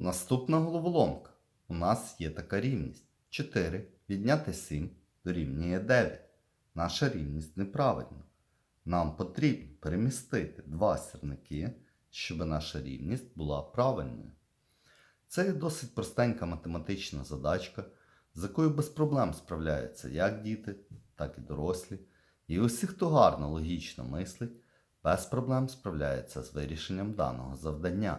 Наступна головоломка. У нас є така рівність. 4 відняти 7 дорівнює 9. Наша рівність неправильна. Нам потрібно перемістити два сірники, щоб наша рівність була правильною. Це досить простенька математична задачка, з якою без проблем справляються як діти, так і дорослі. І усі, хто гарно логічно мислить, без проблем справляється з вирішенням даного завдання.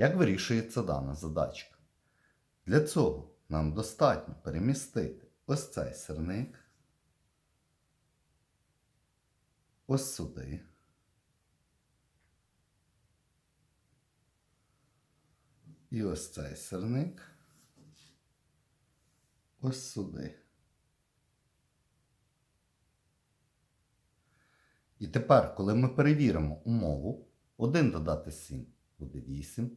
Як вирішується дана задачка? Для цього нам достатньо перемістити ось цей сирник ось сюди. І ось цей сирник ось сюди. І тепер, коли ми перевіримо умову, 1 додати 7 буде 8,